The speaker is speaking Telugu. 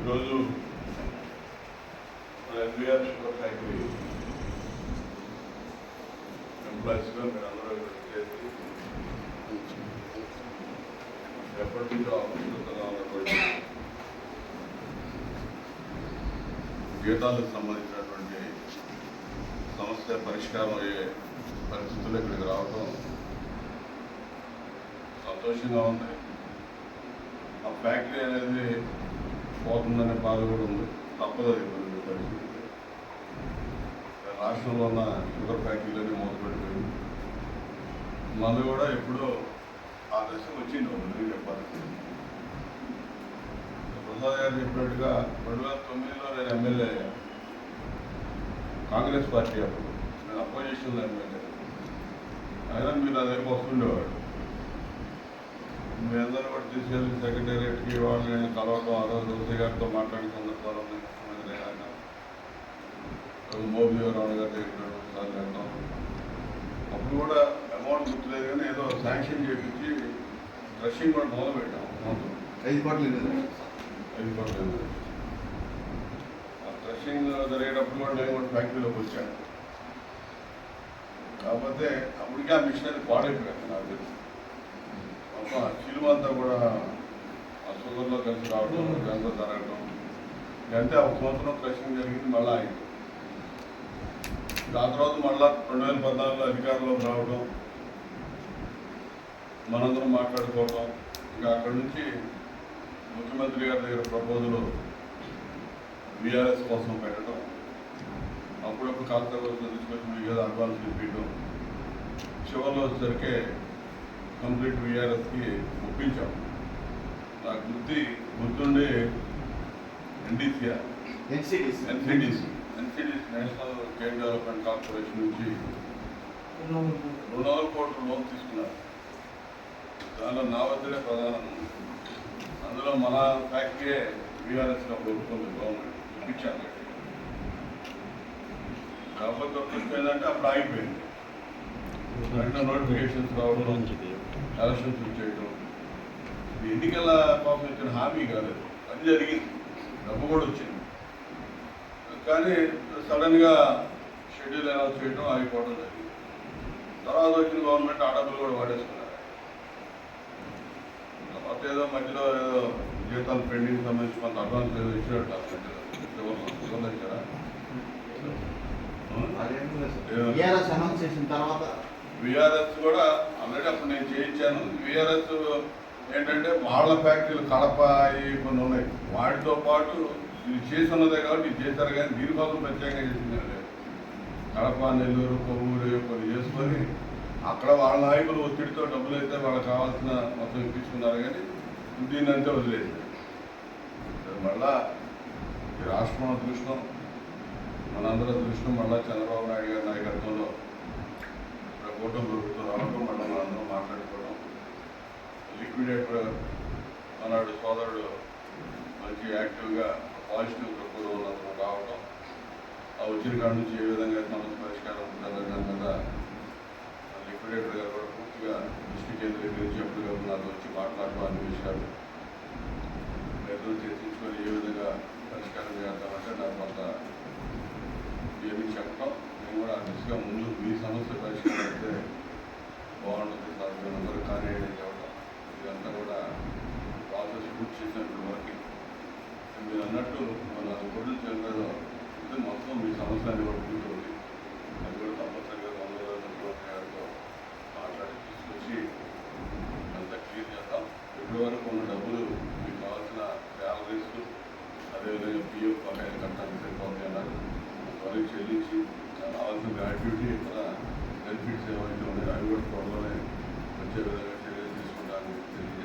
ఈరోజు మన ఎన్బిఆర్ షుగర్ ఫ్యాక్టరీ ఎంప్లాయీస్గా మీరు అందరూ ఇక్కడ చేసి ఎప్పటి నుంచో ఆలోచిస్తున్నా ఉన్నటువంటి జీతాలకు సంబంధించినటువంటి సమస్య పరిష్కారం అయ్యే పరిస్థితుల్లో ఇక్కడికి రావడం సంతోషంగా ఉంది. ఆ ఫ్యాక్టరీ అనేది పోతుందనే బాధ కూడా ఉంది. తప్పదు పరిస్థితి రాష్ట్రంలో ఉన్న షుగర్ ఫ్యాక్టరీలన్నీ మూతపెట్టిపోయింది మళ్ళీ కూడా ఎప్పుడో ఆ దశ వచ్చింది ఒకటి చెప్పాలి. ప్రసాద్ గారు చెప్పినట్టుగా రెండు వేల తొమ్మిదిలో నేను ఎమ్మెల్యే కాంగ్రెస్ పార్టీ అప్పుడు. నేను అపోజిషన్లో ఎమ్మెల్యే. అయినా మీరు అదే వస్తుండేవాడు మీ అందరూ కూడా తీసుకెళ్ళి సెక్రటేరియట్కి వాళ్ళని కలవడం ఆ రోజు దోసే గారితో మాట్లాడిన సందర్భాలు ఉన్నాయి. ముఖ్యమంత్రి అయినాక రోజు మోబీ రావు గారి దగ్గర సార్ వెళ్తాం అప్పుడు కూడా అమౌంట్ గుర్తులేదు కానీ ఏదో శాంక్షన్ చేపించి రషింగ్ కూడా మొదలు పెట్టాం ఐదు కోట్లు లేదు ఐదు ఆ క్రషింగ్ జరిగేటప్పుడు కూడా నేను కూడా ఫ్యాక్టరీలోకి వచ్చాను. కాకపోతే అప్పటికే ఆ మిషనరీ పాడైపోయాను నాకు తెలిసి. చిలువ అంతా కూడా ఆ షుగర్లో కలిసి రావడం ఇదంతా జరగడం అంటే ఒక సంవత్సరం క్రషింగ్ జరిగింది మళ్ళీ అయింది ఆ తర్వాత మళ్ళా రెండు వేల పద్నాలుగులో అధికారంలోకి రావడం మనందరం మాట్లాడుకోవడం ఇంకా అక్కడి నుంచి ముఖ్యమంత్రి గారి దగ్గర ప్రపోజలు బీఆర్ఎస్ కోసం పెట్టడం అప్పుడప్పుడు కాంట్రవర్సీ తీసుకొచ్చి మీకు ఏదో అడ్వాన్స్ ఇప్పించడం చివరిలో వచ్చేసరికి కంప్లీట్ బీఆర్ఎస్కి ఒప్పించాం. నాకు గుర్తి గుర్తుండి NDCR NCDC. NCDC. NCDC national state development corporation నుంచి రెండు వందల కోట్ల లోన్ తీసుకున్నారు. దానిలో నా వద్దనే ప్రధానం. అందులో మన ఫ్యాక్టరీ బీఆర్ఎస్గా కోరుకుంది గవర్నమెంట్ ఇప్పించాను కాకపోతే ఏంటంటే అప్పుడు ఆగిపోయింది. వెంటనే నోటిఫికేషన్స్ రావడం ఎలక్షన్స్ వచ్చేయడం ఎన్నికల కోసం ఇచ్చిన హామీ కాలేదు. అది జరిగింది. డబ్బు కూడా వచ్చింది. కానీ సడన్గా షెడ్యూల్ అనౌన్స్ చేయడం ఆగిపోవడం జరిగింది. తర్వాత వచ్చిన గవర్నమెంట్ ఆ డబ్బులు కూడా వాడేసుకున్నారు. తర్వాత ఏదో మధ్యలో ఏదో జీతాలు పెండింగ్ సంబంధించి కొంత అడ్వాన్స్ ఏదో ఇచ్చినట్టు ఆ ఇచ్చారా టీఆర్ఎస్ అనౌన్స్ చేసిన తర్వాత విఆర్ఎస్ కూడా ఆల్రెడీ అప్పుడు నేను చేయించాను. విఆర్ఎస్ ఏంటంటే వాళ్ళ ఫ్యాక్టరీలు కడప కొన్ని ఉన్నాయి. వాటితో పాటు ఇది చేసి ఉన్నదే కాబట్టి ఇది చేశారు కానీ దీనికోసం ప్రత్యేకంగా చేసిందండి కడప నెల్లూరు కొవ్వూరు కొన్ని చేసుకొని అక్కడ వాళ్ళ నాయకులు ఒత్తిడితో డబ్బులు అయితే వాళ్ళకి కావాల్సిన మొత్తం ఇప్పించుకున్నారు కానీ దీన్నంతా అంతే వదిలేదు మళ్ళా ఈ రాష్ట్రం అదృష్టం మనందరూ అదృష్టం మళ్ళా చంద్రబాబు నాయుడు గారి నాయకత్వంలో. ఆనాడు సోదరుడు మంచి యాక్టివ్గా పాజిటివ్ ప్రపోజల్ ఉన్నందుకు రావడం ఆ వచ్చిన కాడ నుంచి ఏ విధంగా సమస్య పరిష్కారం ఉంటుందనే దాని మీద లిక్విడేటర్ గారు కూడా పూర్తిగా దృష్టి కేంద్రీకరించి ఎప్పటికప్పుడు నాతో వచ్చి మాట్లాడటం అన్ని విషయాలు ఎదురు చర్చించుకొని ఏ విధంగా పరిష్కారం చేద్దామంటే నాకు కొంత ఏమి చెప్పడం నేను కూడా ఆ దిశగా ముందు మీ సమస్య పరిష్కారం అయితే బాగుంటుంది సార్. అందరూ కానీ పూర్తి చేసినటువంటి వరకు. మీరు అన్నట్టు మన గొడ్లు జనరల్ మొత్తం మీ సంవత్సరాన్ని కూడా అది కూడా తప్పనిసరిగా వందల గారితో మాట్లాడి తీసుకొచ్చి అంతా క్లియర్ చేద్దాం. ఇప్పటి ఉన్న డబ్బులు మీకు కావాల్సిన శాలరీస్ అదేవిధంగా పిఎఫ్ బకాయిలు కట్టాలి సరిపోతుంది అన్నారు. వరకు చెల్లించి కావాల్సిన గ్రాట్యుటీ ఇక్కడ బెనిఫిట్స్ ఏమైతే ఉన్నాయో అవి కూడా త్వరలోనే వచ్చే విధంగా చర్యలు తీసుకుంటానికి